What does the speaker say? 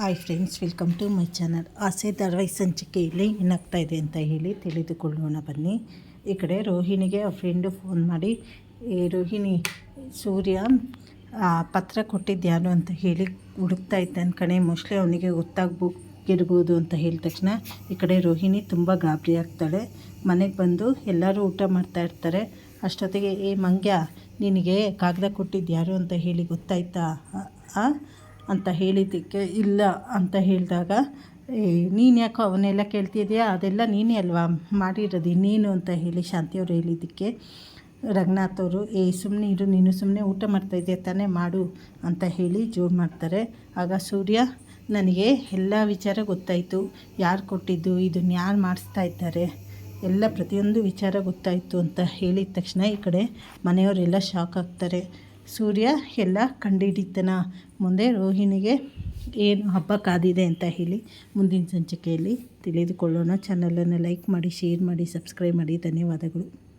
Hi friends, welcome to my channel. Aase, ಧಾರಾವಾಹಿ ಸಂಚಿಕೆಯಲ್ಲಿ ಏನಾಗ್ತಾ ಇದೆ ಅಂತ ಹೇಳಿ ತಿಳಿದುಕೊಳ್ಳೋಣ ಬನ್ನಿ. ಈ ಕಡೆ ರೋಹಿಣಿಗೆ ಆ ಫ್ರೆಂಡು ಫೋನ್ ಮಾಡಿ ರೋಹಿಣಿ, ಸೂರ್ಯ ಪತ್ರ ಕೊಟ್ಟಿದ್ದು ಯಾರು? ಅಂತ ಹೇಳಿ ಹುಡುಕ್ತಾ ಇದ್ದಾನೆ ಕಣೆ. ಮೋಸ್ಟ್ಲಿ ಅವನಿಗೆ ಗೊತ್ತಾಗ್ಬೋಗಿರ್ಬೋದು ಅಂತ ಹೇಳಿದ ತಕ್ಷಣ ಈ ಕಡೆ ರೋಹಿಣಿ ತುಂಬ ಗಾಬರಿ ಆಗ್ತಾಳೆ. ಮನೆಗೆ ಬಂದು ಎಲ್ಲರೂ ಊಟ ಮಾಡ್ತಾ ಇರ್ತಾರೆ. ಅಷ್ಟೊತ್ತಿಗೆ, ಏ ಮಂಗ್ಯ, ನಿನಗೆ ಕಾಗದ ಕೊಟ್ಟಿದ್ದ್ಯಾರು ಅಂತ ಹೇಳಿ ಗೊತ್ತಾಯ್ತಾ? ಅಂತ ಹೇಳಿದ್ದಕ್ಕೆ ಇಲ್ಲ ಅಂತ ಹೇಳಿದಾಗ ನೀನು ಯಾಕೋ ಅವನ್ನೆಲ್ಲ ಕೇಳ್ತಿದ್ಯಾ? ಅದೆಲ್ಲ ನೀನೇ ಅಲ್ವಾ? ಮಾಡಿರೋದು ನೀನು ಅಂತ ಹೇಳಿ ಶಾಂತಿಯವರು ಹೇಳಿದ್ದಕ್ಕೆ ರಂಗನಾಥ್ ಅವರು, ಏ ಸುಮ್ಮನೆ ಇರು, ನೀನು ಸುಮ್ಮನೆ ಊಟ ಮಾಡ್ತಾಯಿದ್ದೆ ತಾನೇ ಮಾಡು ಅಂತ ಹೇಳಿ ಜೋರು ಮಾಡ್ತಾರೆ. ಆಗ ಸೂರ್ಯ, ನನಗೆ ಎಲ್ಲ ವಿಚಾರ ಗೊತ್ತಾಯಿತು. ಯಾರು ಕೊಟ್ಟಿದ್ದು? ಇದನ್ನು ಯಾರು ಮಾಡಿಸ್ತಾ ಇದ್ದಾರೆ? ಎಲ್ಲ ಪ್ರತಿಯೊಂದು ವಿಚಾರ ಗೊತ್ತಾಯಿತು ಅಂತ ಹೇಳಿದ ತಕ್ಷಣ ಈ ಕಡೆ ಮನೆಯವರೆಲ್ಲ ಶಾಕ್ ಆಗ್ತಾರೆ. ಸೂರ್ಯ ಎಲ್ಲ ಕಂಡಿಡಿತನ. ಮುಂದೆ ರೋಹಿಣಿಗೆ ಏನು ಹಬ್ಬ ಕಾದಿದೆ ಅಂತ ಹೇಳಿ ಮುಂದಿನ ಸಂಚಿಕೆಯಲ್ಲಿ ತಿಳಿದುಕೊಳ್ಳೋಣ. ಚಾನಲನ್ನು ಲೈಕ್ ಮಾಡಿ ಶೇರ್ ಮಾಡಿ ಸಬ್ಸ್ಕ್ರೈಬ್ ಮಾಡಿ. ಧನ್ಯವಾದಗಳು.